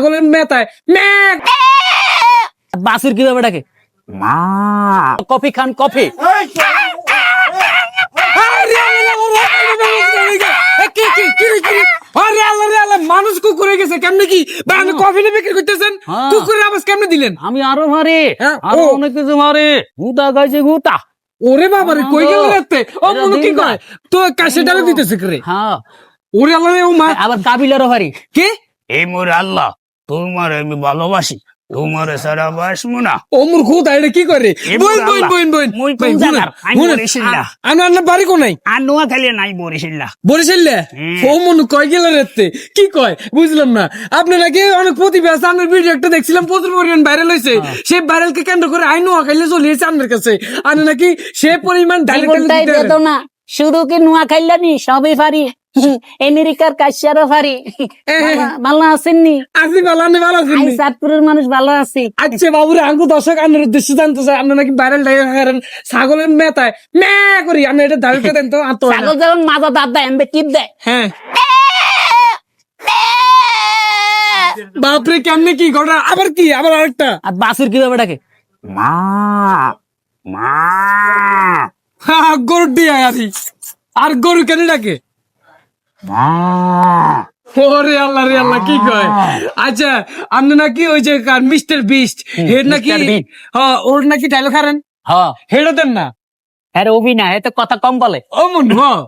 ছাগলের মেতায় ম্যাক বাসুর কীভাবে ডাকে মা কফি খান কফি কি কি কি রে, কি রে? আরে আল্লাহ রে আল্লাহ মানুষ কুকুরে গেছে কেমনে কি ভাই আপনি কফি নিয়ে বিক্রি করতেছেন হ্যাঁ। কুকুরের আওয়াজ কেমনে দিলেন আমি আরও মারি হ্যাঁ, আরও অনেক কিছু মারি গুতা গাইছে গুতা ওরে বাবা রে কই গেল রাতে ও মনু কি কয় তো কাশে ডালে দিতেছে করে হ্যাঁ ওরে আল্লাহ রে ও মা আবার কাবিলারও পারি কে এই মোর আল্লাহ তোমার আমি ভালোবাসি তোমার সারা বাসমু না। ও মোর খুদ এটা কি করে? বইন বইন। বইন বইন। মুই শুনেন, জায়গার? আমি বরিশাল্লা। আ- আমি আপনার বাড়ি কোনাই আর নোয়া খালি নাই বরিশিল্লা বরিশাল্লে হুম। ও মনু কয় গেল রাতে কি কয়? বুঝলাম না। আপনি নাকি অনেক প্রতিভা আছে আপনার ভিডিও একটা দেখছিলাম প্রচুর পরিমাণ ভাইরাল হয়েছে সেই ভাইরালকে কেন্দ্র করে আই নোয়া খাইলে চলে এসেছে আপনার কাছে। আর নাকি সে পরিমাণ ডাইরেক্ট বেদনা। শুধু কি নোয়া খাইলানি সবই পারি আমেরিকার কাশিয়ারও পারি ভালো- আছেননি? আপনি ভালো আপনি ভালো আছেন? চাঁদপুরের মানুষ ভালো আছি। আচ্ছা বাবুরে আঙ্গু দর্শক আপনার উদ্দেশ্যে জানতে চাই আপনার নাকি ভাইরাল ডাইরেক্ট করেন ছাগলের মেতায়। ম্যা করি আপনি এটা দাঁড়িয়ে দেন তো আত্ম ছাগল যখন মাজা দাঁত দেয় এমবে টিপ দেয়। হ্যাঁ। বাপরে কেমনে কি ঘটনা? আবার কি? আবার আরেকটা? আর বাসুর কীভাবে ডাকে? মা মা। হ্যাঁ, গরু দিয়ে আছি আর গরু কেন ডাকে? মা ওরে আল্লাহ রে আল্লাহ কি কয়? আচ্ছা আপনি নাকি ওই যে মিস্টার বিস্ট হেড নাকি। হ্যাঁ ওর নাকি ডায়লগ হারেন? হ্যাঁ। হেডও দেন না? হ্যাঁ অভিনয় এত কথা কম বলে। ও মন হ্যাঁ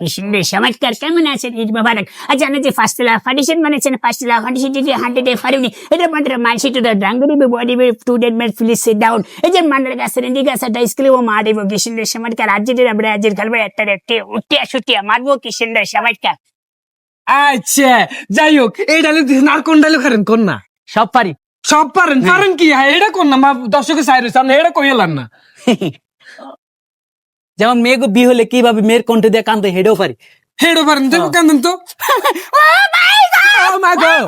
সুন্দর চমৎকার কেমন আছেন? ঈদ মোবারক। আজ জানো যে ফার্স্ট লা ফাউন্ডেশন বানিয়েছেন ফার্স্ট লা ফাউন্ডেশন যদি হান্ড্রেড এ ফারিনি এটা মাত্র মানসি দ্য ডাঙ্গুরি বি বডি বি টু ডেড মেট প্লিজ সিট ডাউন এই যে মান্ডার গাছে রেন্ডি গাছে ডাইসকেলে ও মারিব কি সুন্দর চমৎকার আজ যদি আমরা আজের খেলব একটা একটি উঠিয়া সুটিয়া মারবো কি সুন্দর চমৎকার আচ্ছা যাই হোক এই দিয়েছেন আর কোন ডায়লগ হারেন কোন না? সব পারি। সব পারেন পারেন কি? হ্যাঁ এটা কোন না? দর্শকের হয়েছে আপনি এটা কইলাম না। যেমন মেয়েকে বি হলে কীভাবে মেয়ের কণ্ঠে দিয়ে কান্দে হেডেও পারি। হেডও পারেন কেন তো। Oh my God!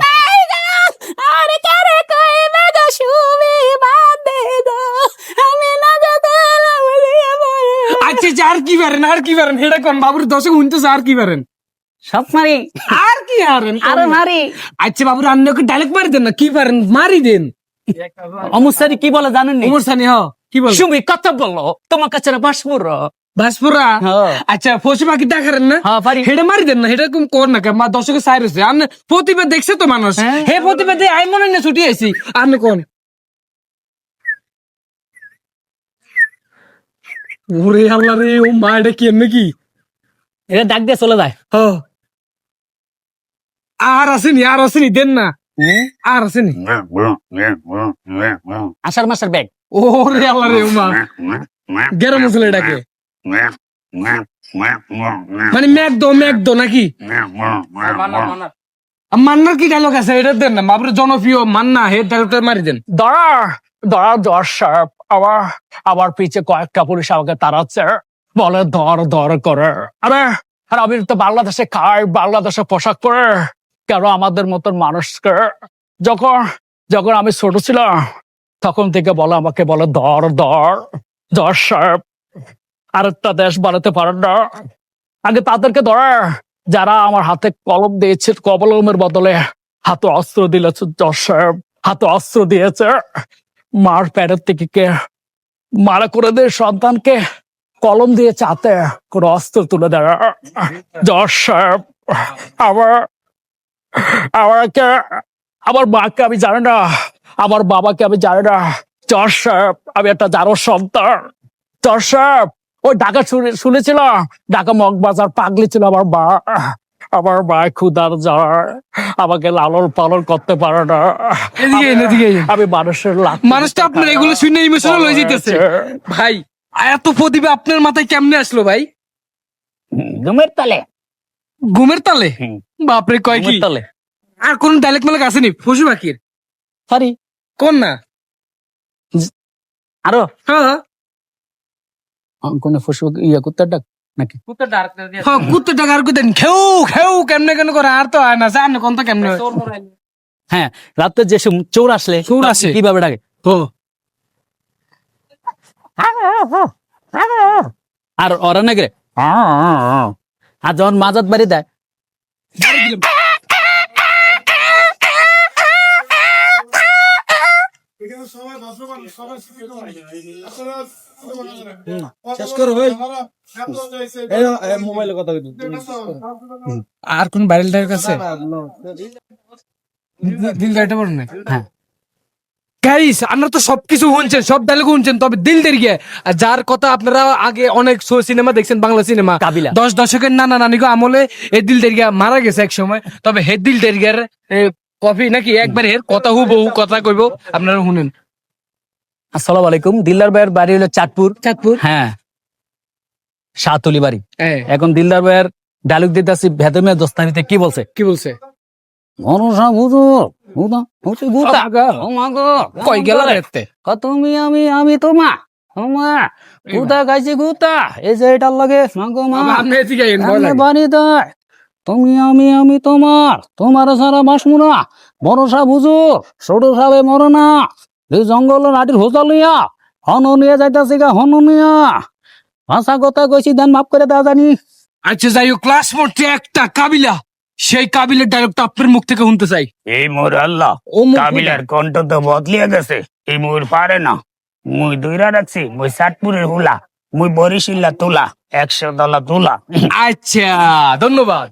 আরে কারে কইবে গো সুবি বাদে গো। আমি না যেতে আচ্ছা আচ্ছা, আর কি পারেন আর কি পারেন হেডা কোন বাবুর দর্শক শুনতেছে আর কি পারেন সব মারি। আর কি হারেন আরে মারি। আচ্ছা বাবুর আপনি ওকে ডায়লগ মারি দেন না? কি পারেন মারি দেন। অমুসারি কি বলে জানেন নি উমর হ কি বল? সুমি কথা বলো। তোমার কাছে বাসমুর বাসপুরা? হ্যাঁ। আচ্ছা পশু পাখি দেখারেন না? হ্যাঁ হেডে মারি দেন না হেডা কোন কর না মা দর্শকের সাইড হয়েছে। আপনি প্রতিভা দেখছে তো মানুষ। হ্যাঁ। হে প্রতিভা দিয়ে আই মনে না ছুটি আইছি। আপনি কোন? ওরে আল্লাহ রে ও মা এটা কি এমনি কি? এটা ডাক দিয়ে চলে যায়। হ। আর আসেনি আর আসেনি দেন না। আর আসেনি। আষাঢ় মাসের ব্যাগ ওরে আল্লাহ রে ও মা। গেরো মশলা এটাকে। মানে ম্যাক দো ম্যাক দো নাকি? মান্নার কি ডায়লগ আছে? এটা দেন না বাবুর জনপ্রিয় মান্না হে ডায়লগটা মারি দেন। দাঁড়া দাঁড়া সাহেব আবার আবার পিছে কয়েকটা পুলিশ আমাকে তাড়াচ্ছে। বলে ধর ধর করে। আরে আর আমি তো বাংলাদেশে খাই বাংলাদেশে পোশাক পরে। কেন আমাদের মতন মানুষকে? যখন যখন আমি ছোট ছিলাম তখন থেকে বলে আমাকে বলে ধর ধর দশ সাহেব আরেকটা দেশ বানাতে পারেন না। আগে তাদেরকে ধরে, যারা আমার হাতে কলম দিয়েছে কলমের বদলে হাতে অস্ত্র দিলেছে সাহেব হাতে অস্ত্র দিয়েছে। মার প্যারের থেকে মারা করে দিয়ে সন্তানকে, কলম দিয়ে চাতে কোনো অস্ত্র তুলে দেয়। যশ আবার আমাকে, আমার মাকে আমি জানি না, আমার বাবাকে আমি জানি না। যশ সাহেব আমি একটা জারো সন্তান। যশ সাহেব ওই ঢাকা শুনে- শুনেছিলাম? ঢাকা মগবাজার পাগলি ছিল আমার মা। আমার মা ক্ষুদার জ্বর। আমাকে লালন পালন করতে পারে না। এদিকে এদিকে আমি মানুষের লাখ মানুষটা আপনার এগুলো শুনে ইমোশনাল হয়ে যেতেছে। ভাই এত প্রতিভা আপনার মাথায় কেমনে আসলো ভাই? ঘুমের তলে। ঘুমের তালে। বাপরে কয় কি? তলে। আর কোন ডায়লগ মালক আসেনি? পশু পাখির? পারি কোন না? আরও। হ্যাঁ। কোন ফসল ইয়ে কুত্তার ডাক নাকি? হ্যাঁ কুত্তে টাকা আর কুত্তেন খেউ খেউ কেমনে কেন করে? আর তো হয় না জান কোন তো কেমনে হয়? হ্যাঁ রাতে যে সব চোর আসলে চোর আসে। কীভাবে ডাকে? ও আর ওরা নাকি আর যখন মাজাত বাড়ি দেয় আর কোন ভাইরাল ডায়লগ আছে বলেন হ্যাঁ। গাইস আপনারা তো সবকিছু শুনছেন সব ডায়লগ শুনছেন তবে দিল দের গিয়ে আর যার কথা আপনারা আগে অনেক শো সিনেমা দেখছেন বাংলা সিনেমা কাবিলা। দশ দশকের নানা নানিগো আমলে এই দিল দের গিয়া মারা গেছে এক সময় তবে হে দিল দের গিয়ার কফি নাকি একবার এর কথা হুবহু কথা কইব আপনারা শুনেন। আসসালামু আলাইকুম দিলদার ভাইয়ের বাড়ি হলো চাঁদপুর। চাঁদপুর? হ্যাঁ সাতলি বাড়ি। এখন দিলদার ভাইয়ের ডায়লগ দিতে আসি ভেদমে দোস্তানিতে কি বলছে? কি বলছে? কই গেল ক তুমি আমি আমি তোমা গুতা গাইছি গুতা এই যে এটার লাগে মাগো মা। আপনি বাড়ি দেয়। তুমি আমি আমি তোমার তোমার সারা বাসমুনা ভরসা বুঝো ছোট সাবে মর না এই জঙ্গল নাটির হোজা লইয়া হন নিয়ে যাইতাছি গা হন নিয়া। ভাষা কথা কইছি দেন মাফ করে দেওয়া জানি। আচ্ছা যাই হোক ক্লাস মোটে একটা কাবিলা সেই কাবিলের ডায়লগটা আপনার মুখ থেকে শুনতে চাই। এই মোর আল্লাহ ও কাবিলার কণ্ঠ তো বদলিয়ে গেছে এই মুই পারে না। মুই দইরা রাখছি মুই সাতপুরের হুলা মুই বরিশিল্লা তুলা একশো দলা তুলা। আচ্ছা ধন্যবাদ।